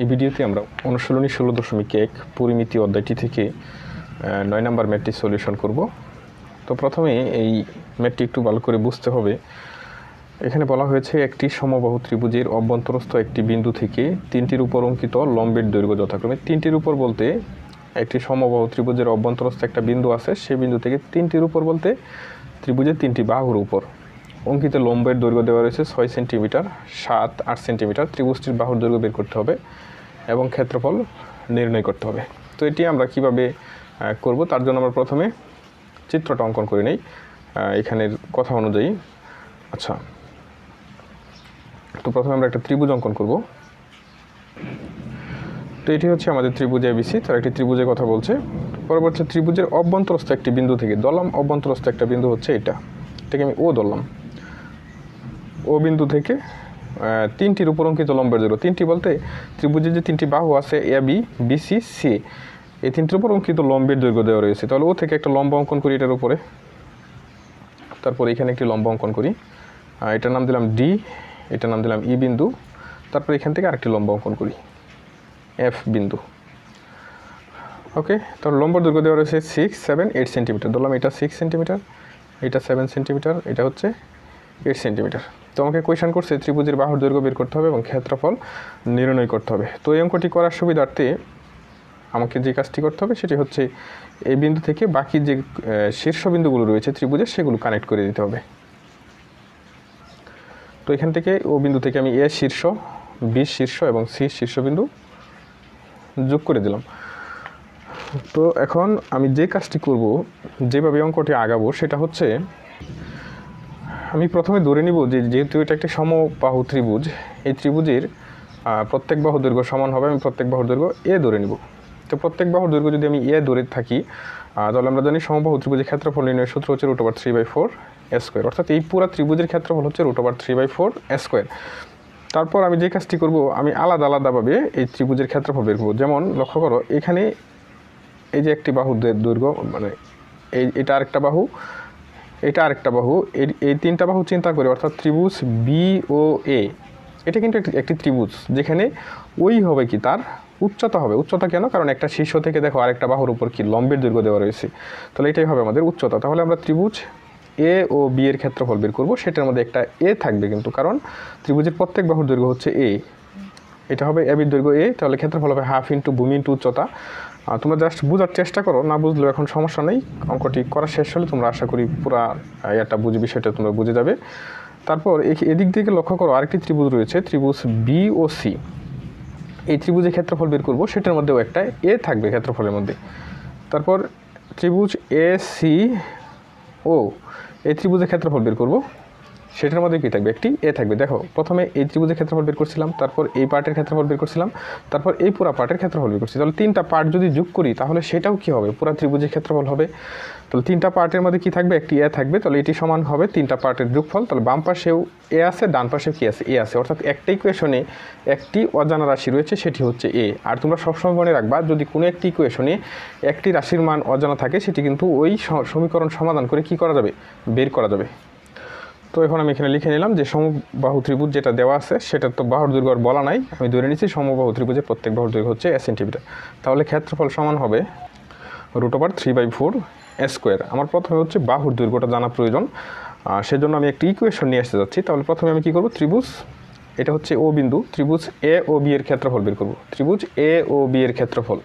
এই ভিডিওতে আমরা অনুশীলনী ষোলো দশমিক এক পরিমিতি অধ্যায়টি থেকে নয় নম্বর ম্যাটটি সলিউশন করব। তো প্রথমে এই ম্যাটটি একটু ভালো করে বুঝতে হবে। এখানে বলা হয়েছে, একটি সমবাহু ত্রিভুজের অভ্যন্তরস্থ একটি বিন্দু থেকে তিনটির উপর অঙ্কিত লম্বের দৈর্ঘ্য যথাক্রমে। তিনটির উপর বলতে একটি সমবাহু ত্রিভুজের অভ্যন্তরস্থ একটা বিন্দু আছে সেই বিন্দু থেকে তিনটির উপর বলতে ত্রিভুজের তিনটি বাহুর উপর। অঙ্কিত লম্বের দৈর্ঘ্য দেওয়া রয়েছে ছয় সেন্টিমিটার, সাত আট সেন্টিমিটার, ত্রিভুজটির বাহুর দৈর্ঘ্য বের করতে হবে। এবং ক্ষেত্রফল নির্ণয় করতে হবে। তো এটি আমরা কীভাবে করব? তার জন্য আমরা প্রথমে চিত্রটা অঙ্কন করে নেই। এখানের কথা অনুযায়ী। আচ্ছা। তো প্রথমে আমরা একটা ত্রিভুজ অঙ্কন করব। তো এটি হচ্ছে আমাদের ত্রিভুজ এবিসি তার একটি ত্রিভুজের কথা বলছে। পরবর্তী ত্রিভুজের অভ্যন্তরস্থ একটি বিন্দু থেকে দলাম অভ্যন্তরস্থ একটা বিন্দু হচ্ছে এটা। এটাকে আমি ও ধরলাম। ও বিন্দু থেকে তিনটির উপর অঙ্কিত লম্বের দৈর্ঘ্য। তিনটি বলতে ত্রিভুজের যে তিনটি বাহু আছে এ বি বিসি সি এই তিনটির উপর অঙ্কিত লম্বের দৈর্ঘ্য দেওয়া রয়েছে। তাহলে ও থেকে একটা লম্বা অঙ্কন করি এটার উপরে। তারপর এখানে একটি লম্বা অঙ্কন করি। এটার নাম দিলাম ডি এটার নাম দিলাম ই বিন্দু। তারপর এখান থেকে আরেকটি লম্বা অঙ্কন করি এফ বিন্দু। ওকে, তাহলে লম্বর দৈর্ঘ্য দেওয়া রয়েছে সিক্স সেভেন এইট সেন্টিমিটার ধরলাম এটা সিক্স সেন্টিমিটার এটা সেভেন সেন্টিমিটার এটা হচ্ছে এইট সেন্টিমিটার তো আমাকে কোয়েশন করছে ত্রিভুজের বাহুর দৈর্ঘ্য বের করতে হবে এবং ক্ষেত্রফল নির্ণয় করতে হবে। তো এই অঙ্কটি করার সুবিধার্থে আমাকে যে কাজটি করতে হবে সেটি হচ্ছে এই বিন্দু থেকে বাকি যে আহ, শীর্ষবিন্দুগুলো রয়েছে ত্রিভুজের সেগুলো কানেক্ট করে দিতে হবে। তো এখান থেকে ও বিন্দু থেকে আমি এ শীর্ষ বি শীর্ষ এবং সি শীর্ষবিন্দু যোগ করে দিলাম। তো এখন আমি যে কাজটি করব যেভাবে অঙ্কটি আগাবো সেটা হচ্ছে আমি প্রথমে ধরে নিব যে যেহেতু এটা একটি সমবাহু ত্রিভুজ, এই ত্রিভুজের প্রত্যেক বাহু দৈর্ঘ্য সমান হবে, আমি প্রত্যেক বাহুর দৈর্ঘ্য এ ধরে নিব। তো প্রত্যেক বাহুর দৈর্ঘ্য যদি আমি এ ধরে থাকি তাহলে আমরা জানি সমবাহু ত্রিভুজের ক্ষেত্রফল নির্ণয়ের সূত্র হচ্ছে root over three by four square অর্থাৎ এই পুরো ত্রিভুজের ক্ষেত্রফল হচ্ছে root over three by four square তারপর আমি যে কাজটি করব, আমি আলাদা আলাদাভাবে এই ত্রিভুজের ক্ষেত্রফল বের করব। যেমন লক্ষ্য করো, এখানে এই যে একটি বাহুর দৈর্ঘ্য মানে এই, এটা আরেকটা বাহু এটা আরেকটা বাহু। এই তিনটা বাহু চিন্তা করে, অর্থাৎ ত্রিভুজ বি ও এ এটা কিন্তু একটি একটি ত্রিভুজ, যেখানে ওই হবে কি তার উচ্চতা হবে। উচ্চতা কেন? কারণ একটা শীর্ষ থেকে দেখো আরেকটা বাহুর উপর কি লম্বের দৈর্ঘ্য দেওয়া রয়েছে। তাহলে এটাই হবে আমাদের উচ্চতা। তাহলে আমরা ত্রিভুজ এ ও বি এর ক্ষেত্রফল বের করব। সেটার মধ্যে একটা এ থাকবে কিন্তু, কারণ ত্রিভুজের প্রত্যেক বাহুর দৈর্ঘ্য হচ্ছে এ এটা হবে এবির দৈর্ঘ্য এ তাহলে ক্ষেত্রফল হবে হাফ ইন্টু ভূমি ইন্টু উচ্চতা। আর তোমরা জাস্ট বোঝার চেষ্টা করো, না বুঝলেও এখন সমস্যা নেই। অঙ্কটি করা শেষ হলে তোমরা আশা করি পুরা একটা বুঝে, বিষয়টা তোমরা বুঝে যাবে। তারপর এদিক থেকে লক্ষ্য করো, আরেকটি ত্রিভুজ রয়েছে, ত্রিভুজ বি ও সি এই ত্রিভুজের ক্ষেত্রফল বের করব, সেটার মধ্যেও একটা এ থাকবে ক্ষেত্রফলের মধ্যে। তারপর ত্রিভুজ এ সি ও, এই ত্রিভুজের ক্ষেত্রফল বের করব। সেটার মধ্যে কী থাকবে? একটি এ থাকবে। দেখো, প্রথমে এই ত্রিভুজের ক্ষেত্রফল বের করছিলাম, তারপর এই পার্টের ক্ষেত্রফল বের করছিলাম, তারপর এই পুরা পার্টের ক্ষেত্রফল বের করছি। তাহলে তিনটা পার্ট যদি যোগ করি, তাহলে সেটাও কি হবে? পুরা ত্রিভুজের ক্ষেত্রফল হবে। তাহলে তিনটা পার্টের মধ্যে কি থাকবে? একটি এ থাকবে। তাহলে এটি সমান হবে তিনটা পার্টের যোগফল। তাহলে বাম পাশেও এ আছে, ডান পাশেও কি আছে? এ আছে। অর্থাৎ একটা ইকুয়েশনে একটি অজানা রাশি রয়েছে, সেটি হচ্ছে এ। আর তোমরা সবসময় মনে রাখবা, যদি কোনো একটি ইকুয়েশনে একটি রাশির মান অজানা থাকে, সেটি কিন্তু ওই সমীকরণ সমাধান করে কি করা যাবে? বের করা যাবে। তো এখন আমি এখানে লিখে নিলাম যে সমবাহু ত্রিভুজ যেটা দেওয়া আছে, সেটা তো বাহুর দৈর্ঘ্য বলা নাই। আমি ধরে নিচ্ছি সমবাহু ত্রিভুজের প্রত্যেক বাহুর দৈর্ঘ্য হচ্ছে এক সেন্টিমিটার। তাহলে ক্ষেত্রফল সমান হবে root over three by four square আমার প্রথমে হচ্ছে বাহুর দৈর্ঘ্যটা জানা প্রয়োজন। সেজন্য আমি একটি ইকুয়েশন নিয়ে আসতে যাচ্ছি। তাহলে প্রথমে আমি কী করব? ত্রিভুজ, এটা হচ্ছে ও বিন্দু। ত্রিভুজ এ ও বি এর ক্ষেত্রফল বের করব। ত্রিভুজ এ ও বি এর ক্ষেত্রফল।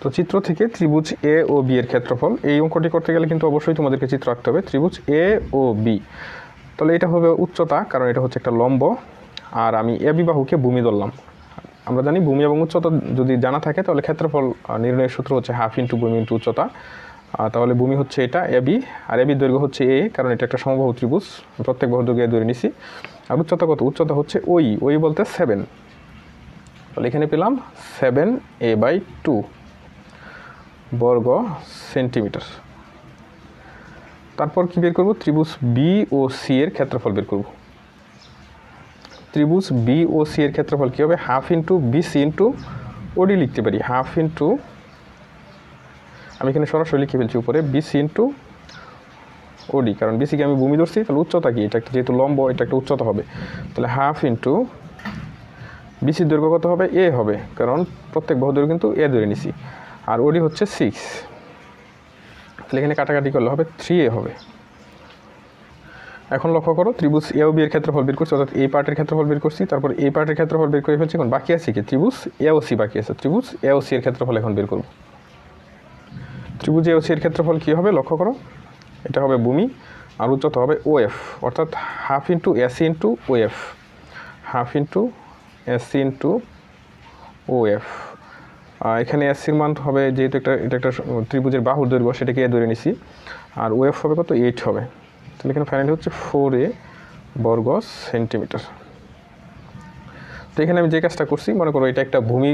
তো চিত্র থেকে ত্রিভুজ এ ও বি এর ক্ষেত্রফল, এই অঙ্কটি করতে গেলে কিন্তু অবশ্যই তোমাদেরকে চিত্র আঁকতে হবে। ত্রিভুজ এ ও বি তাহলে এটা হবে উচ্চতা, কারণ এটা হচ্ছে একটা লম্ব। আর আমি এ বিবাহুকে ভূমি ধরলাম। আমরা জানি ভূমি এবং উচ্চতা যদি জানা থাকে, তাহলে ক্ষেত্রফল নির্ণয়ের সূত্র হচ্ছে হাফ ইন্টু ভূমি ইন্টু উচ্চতা। তাহলে ভূমি হচ্ছে এটা, এ বি, আর এ বির দৈর্ঘ্য হচ্ছে এ, কারণ এটা একটা সমবাহু ত্রিভুজ। প্রত্যেক বাহু দৈর্ঘ্য ধরে নিছি। আর উচ্চতা কত? উচ্চতা হচ্ছে ওই ওই বলতে সেভেন তাহলে এখানে পেলাম সেভেন এ বাই টু বর্গ সেন্টিমিটার তারপর কি বের করব? ত্রিভুজ বি ও সি এর ক্ষেত্রফল বের করব। ত্রিভুজ বি ও সি এর ক্ষেত্রফল কী হবে? Half into B C into OD লিখতে পারি। হাফ ইন্টু আমি এখানে সরাসরি লিখে ফেলছি উপরে। বি সি ইন্টু ওডি কারণ বিসিকে আমি ভূমি ধরছি, তাহলে উচ্চতা কি? এটা যেহেতু লম্ব, এটা একটা উচ্চতা হবে। তাহলে হাফ ইন্টু বিসির দৈর্ঘ্য কত হবে? এ হবে। কারণ প্রত্যেক বাহু দৈর্ঘ্য কিন্তু এ ধরে নিছি। আর ওডি হচ্ছে সিক্স তাহলে এখানে কাটাকাটি করলে হবে থ্রি এ হবে। এখন লক্ষ্য করো, ত্রিভুজ এ ও বি এর ক্ষেত্রফল বের করছি, অর্থাৎ এই পার্টের ক্ষেত্রফল বের করছি, তারপর এই পার্টের ক্ষেত্রফল বের করে ফেলছি, এখন বাকি আছে কি? ত্রিভুজ এ ও সি বাকি আছে। ত্রিভুজ এ ও সি এর ক্ষেত্রফল এখন বের করব। ত্রিভুজ এ ও সি এর ক্ষেত্রফল কী হবে? লক্ষ্য করো, এটা হবে ভূমি, আর উচ্চতা হবে ও এফ অর্থাৎ half into AC into O F half into AC into O F এখানে এসির মান হবে, যেহেতু একটা, এটা একটা ত্রিভুজের বাহুর দৈর্ঘ্য সেটাকে ধরে নিছি। আর ও এফ হবে কত? এইট হবে। তাহলে এখানে ফাইনালি হচ্ছে ফোর এ বর্গ সেন্টিমিটার তো এখানে আমি যে কাজটা করছি, মনে করো এটা একটা ভূমি,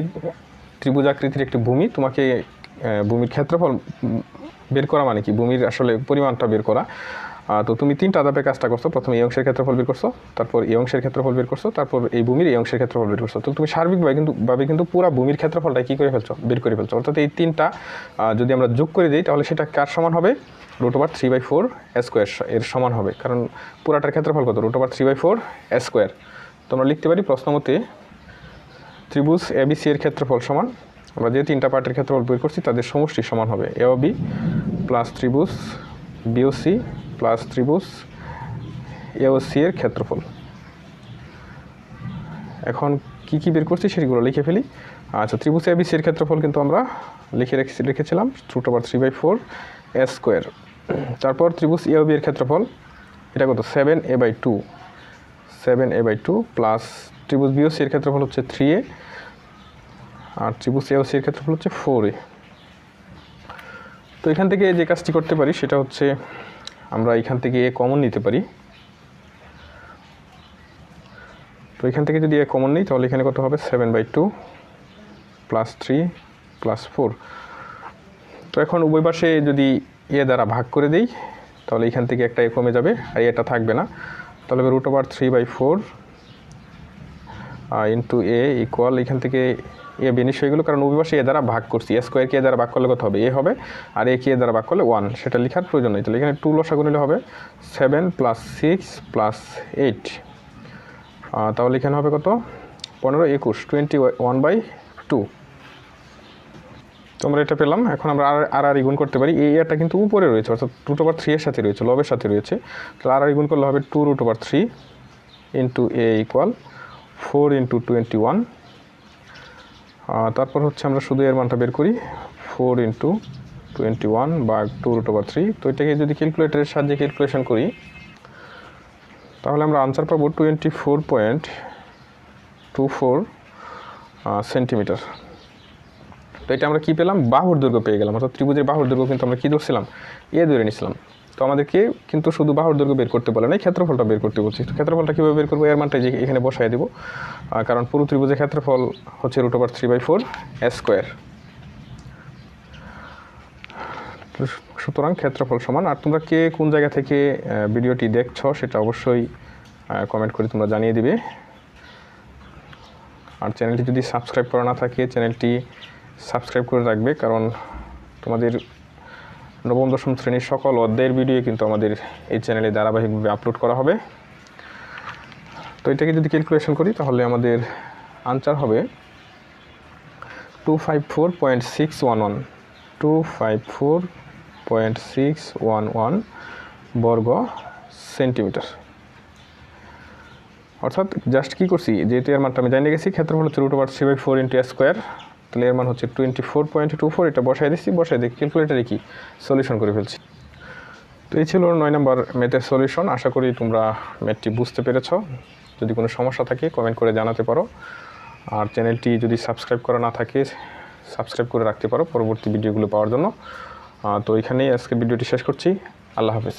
ত্রিভুজ আকৃতির একটি ভূমি, তোমাকে ভূমির ক্ষেত্রফল বের করা মানে কি? ভূমির আসলে পরিমাণটা বের করা। তো তুমি তিনটা ধাপে কাজটা করছ। প্রথমে এই অংশের ক্ষেত্রফল বের করছ, তারপর এই অংশের ক্ষেত্রফল বের করছ, তারপর এই ভূমির এই অংশের ক্ষেত্রফল বের করছ। তো তুমি সার্বিকভাবে কিন্তু, ভাবে কিন্তু পুরো ভূমির ক্ষেত্রফলটা কী করে ফেলছো, বের করে ফেলছো। অর্থাৎ এই তিনটা যদি আমরা যোগ করে দিই, তাহলে সেটা কার সমান হবে? Root over three by four square এর সমান হবে। কারণ পুরাটার ক্ষেত্রফল কত? Root over three by four square. তো আমরা লিখতে পারি প্রশ্ন মতে, ত্রিভুজ এবিসি এর ক্ষেত্রফল সমান। আমরা যে তিনটা পার্টের ক্ষেত্রফল বের করছি, তাদের সমষ্টি সমান হবে। এ বি প্লাস ত্রিভুজ বিওসি প্লাস ত্রিভুজ এওসি এর ক্ষেত্রফল। এখন কি কি বের করছি সেগুলো লিখে ফেলি। আচ্ছা ত্রিভুজ এবিসি এর ক্ষেত্রফল কিন্তু আমরা লিখে রেখেছি লিখেছিলাম root over three by four S square তারপর ত্রিভুজ এওবি এর ক্ষেত্রফল, এটা কত? Seven A by two seven A by two plus ত্রিভুজ বিওসি এর ক্ষেত্রফল হচ্ছে থ্রি এ আর ত্রিভুজ এওসি এর ক্ষেত্রফল হচ্ছে ফোর এ তো এখান থেকে যে কাজটি করতে পারি সেটা হচ্ছে আমরা এখান থেকে এ কমন নিতে পারি। তো এখান থেকে যদি এ কমন নিই, তাহলে এখানে কত হবে? Seven by two plus three plus four তো এখন উভয় পাশে যদি এ দ্বারা ভাগ করে দিই, তাহলে এখান থেকে একটা এ কমে যাবে, আর এটা থাকবে না। তাহলে root over three by four into A equal এখান থেকে এ বেনিশ হয়ে গেলো কারণ অভিবাসী এ দ্বারা ভাগ করছি। এ স্কোয়ারকে এ দ্বারা ভাগ করলে কত হবে? এ হবে, আর এ কে এ দ্বারা ভাগ করলে ওয়ান সেটা লেখার প্রয়োজন নেই। তাহলে এখানে টু লসাগু নিলে হবে seven plus six plus eight তাহলে এখানে হবে কত? পনেরো, একুশ টোয়েন্টি ওয়ান বাই টু তোমরা এটা পেলাম। এখন আমরা আর আর আর গুণ করতে পারি। এই এটা কিন্তু উপরে রয়েছে, অর্থাৎ রুট ওভার থ্রি এর সাথে রয়েছে, লবের সাথে রয়েছে। তাহলে আর আর গুণ করলে হবে two root over three into A equal four into twenty one তারপর হচ্ছে আমরা শুধু এর মানটা বের করি ফোর ইন্টু টোয়েন্টি ওয়ান বা টু রুট ওভার থ্রি তো এটাকে যদি ক্যালকুলেটারের সাহায্যে ক্যালকুলেশন করি, তাহলে আমরা আনসার পাবো twenty four point two four centimetre তো এটা আমরা কী পেলাম? বাহুর দৈর্ঘ্য পেয়ে গেলাম, অর্থাৎ ত্রিভুজের বাহুর দৈর্ঘ্য কিন্তু আমরা কী ধরছিলাম? এ ধরে নিছিলাম। তো আমাদেরকে কিন্তু শুধু বাহুর দৈর্ঘ্য বের করতে বলে না ক্ষেত্রফলটা বের করতে বলছি। ক্ষেত্রফলটা কীভাবে বের করব? এর মানটা যে এখানে বসাই দেবো। কারণ পুরো ত্রিভুজের ক্ষেত্রফল হচ্ছে root over three by four square সুতরাং ক্ষেত্রফল সমান। আর তোমরা কে কোন জায়গা থেকে ভিডিওটি দেখছ সেটা অবশ্যই কমেন্ট করে তোমরা জানিয়ে দিবে। আর চ্যানেলটি যদি সাবস্ক্রাইব করা না থাকে, চ্যানেলটি সাবস্ক্রাইব করে রাখবে, কারণ তোমাদের নবম, দশম শ্রেণির সকল অধ্যায়ের ভিডিও কিন্তু আমাদের এই চ্যানেলে ধারাবাহিকভাবে আপলোড করা হবে। তো এটাকে যদি ক্যালকুলেশন করি, তাহলে আমাদের আনসার হবে two five four point six one one two five four point six one one বর্গ সেন্টিমিটার অর্থাৎ জাস্ট কী করছি, যেহেতু এর মানটা আমি জানিয়ে গেছি ক্ষেত্রফল হচ্ছে root over three by four into square তাহলে এর মান হচ্ছে twenty four point two four এটা বসাই দিচ্ছি বসাই দিই ক্যালকুলেটারে কি সলিউশন করে ফেলছি। তো এই ছিল নয় নম্বর ম্যাথের সলিউশন আশা করি তোমরা ম্যাথটি বুঝতে পেরেছ। যদি কোনো সমস্যা থাকে কমেন্ট করে জানাতে পারো। আর চ্যানেলটি যদি সাবস্ক্রাইব করা না থাকে সাবস্ক্রাইব করে রাখতে পারো পরবর্তী ভিডিওগুলো পাওয়ার জন্য। তো এখানেই আজকে ভিডিওটি শেষ করছি। আল্লাহ হাফেজ।